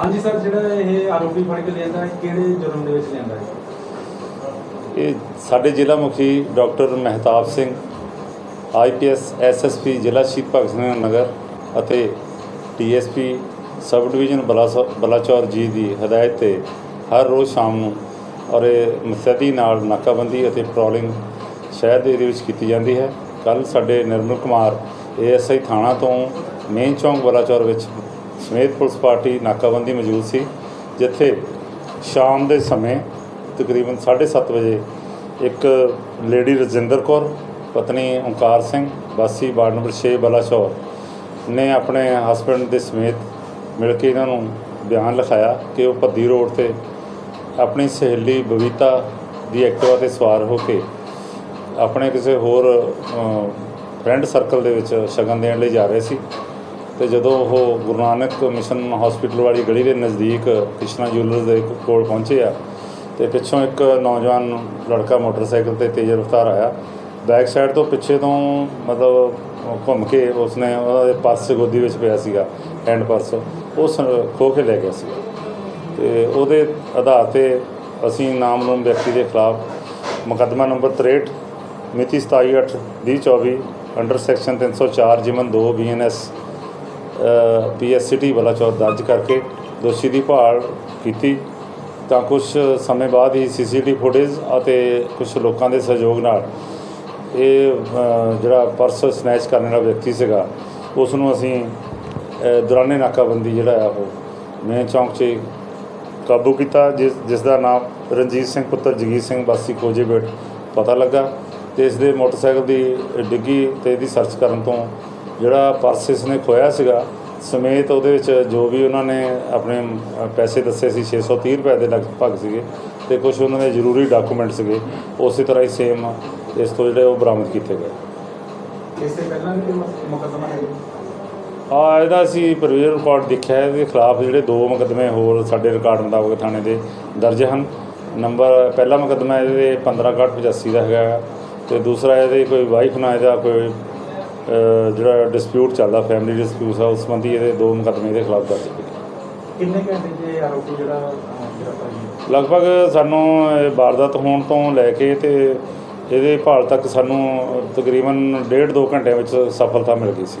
ਹਾਂਜੀ ਸਰ, ਜਿਹੜਾ ਇਹ ਆਰੋਪੀ ਫੜ ਕੇ ਲਿਆਂਦਾ ਹੈ ਕਿਹੜੇ ਜੁਰਮ ਦੇ ਵਿੱਚ ਲਿਆਂਦਾ ਹੈ? ਇਹ ਸਾਡੇ ਜ਼ਿਲ੍ਹਾ ਮੁਖੀ doctor Mehtab Singh IPS SSP ਜ਼ਿਲ੍ਹਾ ਸ਼ਹੀਦ ਭਗਤ ਸਿੰਘ ਨਗਰ ਅਤੇ ਡੀਐਸਪੀ ਸਬ ਡਿਵੀਜ਼ਨ ਬਲਾਸੌ, ਬਲਾਚੌਰ ਜੀ ਦੀ ਹਦਾਇਤ ਤੇ ਹਰ ਰੋਜ਼ ਸ਼ਾਮ ਨੂੰ ਔਰ ਇਹ ਮੁਸਤੈਦੀ ਨਾਲ ਨਾਕਾਬੰਦੀ ਅਤੇ ਪੈਟਰੋਲਿੰਗ ਸ਼ਹਿਰ ਦੇ ਏਰੀਏ ਵਿੱਚ ਕੀਤੀ ਜਾਂਦੀ ਹੈ। ਕੱਲ ਸਾਡੇ ਨਿਰਮਲ ਕੁਮਾਰ ਏਐਸਆਈ ਥਾਣਾ ਤੋਂ ਮੇਨ ਚੌਂਕ ਬਲਾਚੌਰ ਵਿੱਚ ਸਮੇਤ ਪੁਲਿਸ ਪਾਰਟੀ ਨਾਕਾਬੰਦੀ ਮੌਜੂਦ ਸੀ, ਜਿੱਥੇ ਸ਼ਾਮ ਦੇ ਸਮੇਂ ਤਕਰੀਬਨ 7:30 ਵਜੇ ਇੱਕ ਲੇਡੀ ਰਜਿੰਦਰ ਕੌਰ, ਪਤਨੀ ਓਂਕਾਰ ਸਿੰਘ, ਵਾਸੀ ਵਾਰਡ ਨੰਬਰ 6 ਬਲਾਚੌਰ ਨੇ ਆਪਣੇ ਹਸਬੰਡ ਦੇ ਸਮੇਤ ਮਿਲ ਕੇ ਇਹਨਾਂ ਨੂੰ ਬਿਆਨ ਲਿਖਾਇਆ ਕਿ ਉਹ ਭੱਦੀ ਰੋਡ ਤੇ ਆਪਣੀ ਸਹੇਲੀ ਬਵੀਤਾ ਦੀ ਐਕਟਿਵਾ ਤੇ ਸਵਾਰ ਹੋ ਕੇ ਆਪਣੇ ਕਿਸੇ ਹੋਰ ਫਰੈਂਡ ਸਰਕਲ ਦੇ ਵਿੱਚ ਸ਼ਗਨ ਦੇਣ ਲਈ ਜਾ ਰਹੇ ਸੀ। ਤੇ ਜਦੋਂ ਉਹ ਗੁਰੂ ਨਾਨਕ ਮਿਸ਼ਨ ਹਸਪੀਟਲ ਵਾਲੀ ਗਲੀ ਦੇ ਨਜ਼ਦੀਕ ਕ੍ਰਿਸ਼ਨਾ ਜੁਐਲਰਸ ਦੇ ਕੋਲ ਪਹੁੰਚੇ ਆ, ਤੇ ਪਿੱਛੋਂ ਇੱਕ ਨੌਜਵਾਨ ਲੜਕਾ ਮੋਟਰਸਾਈਕਲ ਤੇ ਤੇਜ਼ ਰਫ਼ਤਾਰ ਆਇਆ। ਬੈਕ ਸਾਈਡ ਤੋਂ ਪਿੱਛੇ ਤੋਂ ਮਤਲਬ ਘੁੰਮ ਕੇ ਉਸਨੇ ਉਹਦਾ ਦੇ ਪਰਸ ਗੋਦੀ ਵਿੱਚ ਪਿਆ ਸੀਗਾ ਹੈਂਡ ਪਰਸ ਉਸ ਖੋ ਕੇ ਲੈ ਗਿਆ ਸੀ ਤੇ ਉਹਦੇ ਆਧਾਰ ਤੇ ਅਸੀਂ ਨਾਮਲੂਮ ਵਿਅਕਤੀ ਦੇ ਖਿਲਾਫ ਮੁਕੱਦਮਾ ਨੰਬਰ 63 ਮਿਤੀ 27/8/2024 ਅੰਡਰ ਸੈਕਸ਼ਨ 304 ਜਿਮਨ 2 ਬੀਐਨਐਸ ਪੀਐਸਸੀਟੀ ਬਲਾਚੌਰ ਦਰਜ ਕਰਕੇ ਦੋਸ਼ੀ ਦੀ ਭਾਲ ਕੀਤੀ। ਤਾਂ ਕੁਝ ਸਮੇਂ ਬਾਅਦ ਹੀ ਸੀਸੀਟੀਵੀ ਫੁਟੇਜ ਅਤੇ ਕੁਝ ਲੋਕਾਂ ਦੇ ਸਹਿਯੋਗ ਨਾਲ ਇਹ ਜਿਹੜਾ ਪਰਸ ਸਨੈਚ ਕਰਨ ਵਾਲਾ ਵਿਅਕਤੀ ਸੀਗਾ ਉਸ ਨੂੰ ਅਸੀਂ ਦੌਰਾਨੇ ਨਾਕਾਬੰਦੀ ਜਿਹੜਾ ਆ ਉਹ ਮੇਨ ਚੌਂਕ 'ਚ ਕਾਬੂ ਕੀਤਾ, ਜਿਸ ਜਿਸ ਦਾ ਨਾਮ ਰਣਜੀਤ ਸਿੰਘ ਪੁੱਤਰ ਜਗੀਰ ਸਿੰਘ ਵਾਸੀ ਕੋਜੇਬੇਟ ਪਤਾ ਲੱਗਾ ਤੇ ਇਸ ਦੇ ਮੋਟਰਸਾਈਕਲ ਦੀ ਡਿੱਗੀ ਤੇ ਇਹਦੀ ਸਰਚ ਕਰਨ ਤੋਂ ਜਿਹੜਾ ਪਰਸ ਇਸ ਨੇ ਖੋਇਆ ਸੀਗਾ ਸਮੇਤ ਉਹਦੇ ਵਿੱਚ ਜੋ ਵੀ ਉਹਨਾਂ ਨੇ ਆਪਣੇ ਪੈਸੇ ਦੱਸੇ ਸੀ 630 ਰੁਪਏ ਦੇ ਲਗਭਗ ਸੀਗੇ ਤੇ ਕੁਝ ਉਹਨਾਂ ਦੇ ਜ਼ਰੂਰੀ ਡਾਕੂਮੈਂਟ ਸੀਗੇ ਉਸੇ ਤਰ੍ਹਾਂ ਹੀ ਸੇਮ ਇਸ ਤੋਂ ਜਿਹੜੇ ਉਹ ਬਰਾਮਦ ਕੀਤੇ ਗਏ। ਇਸ ਪਹਿਲਾਂ ਵੀ ਮੁਕੱਦਮਾ ਹੈ? ਆ ਇਹਦਾ ਅਸੀਂ ਪ੍ਰੋਵੀਜ਼ਨ ਰਿਕਾਰਡ ਦੇਖਿਆ ਹੈ, ਇਹਦੇ ਖਿਲਾਫ ਜਿਹੜੇ ਦੋ ਮੁਕੱਦਮੇ ਹੋਰ ਸਾਡੇ ਰਿਕਾਰਡ ਮੁਤਾਬਕ ਥਾਣੇ ਦੇ ਦਰਜ ਹਨ। ਨੰਬਰ ਪਹਿਲਾ ਮੁਕੱਦਮਾ ਇਹਦੇ 15685 ਦਾ ਹੈਗਾ ਤੇ ਦੂਸਰਾ ਇਹਦੇ ਕੋਈ ਵਾਈਫ ਨਾਲ ਇਹਦਾ ਕੋਈ ਜਿਹੜਾ ਡਿਸਪਿਊਟ ਚੱਲਦਾ ਫੈਮਿਲੀ ਡਿਸਪਿਊਟ ਆ ਉਸ ਸੰਬੰਧੀ ਇਹਦੇ ਦੋ ਮੁਕੱਦਮੇ ਇਹਦੇ ਖਿਲਾਫ ਦਰਜ ਕੀਤੇ। ਕਿੰਨੇ ਘੰਟੇ ਦੇ ਆਰੋਪੀ ਜਿਹੜਾ ਲਗਭਗ ਸਾਨੂੰ ਇਹ ਵਾਰਦਾਤ ਹੋਣ ਤੋਂ ਲੈ ਕੇ ਤੇ ਇਹਦੇ ਭਾਲ ਤੱਕ ਸਾਨੂੰ ਤਕਰੀਬਨ ਡੇਢ ਦੋ ਘੰਟਿਆਂ ਵਿੱਚ ਸਫਲਤਾ ਮਿਲ ਗਈ ਸੀ।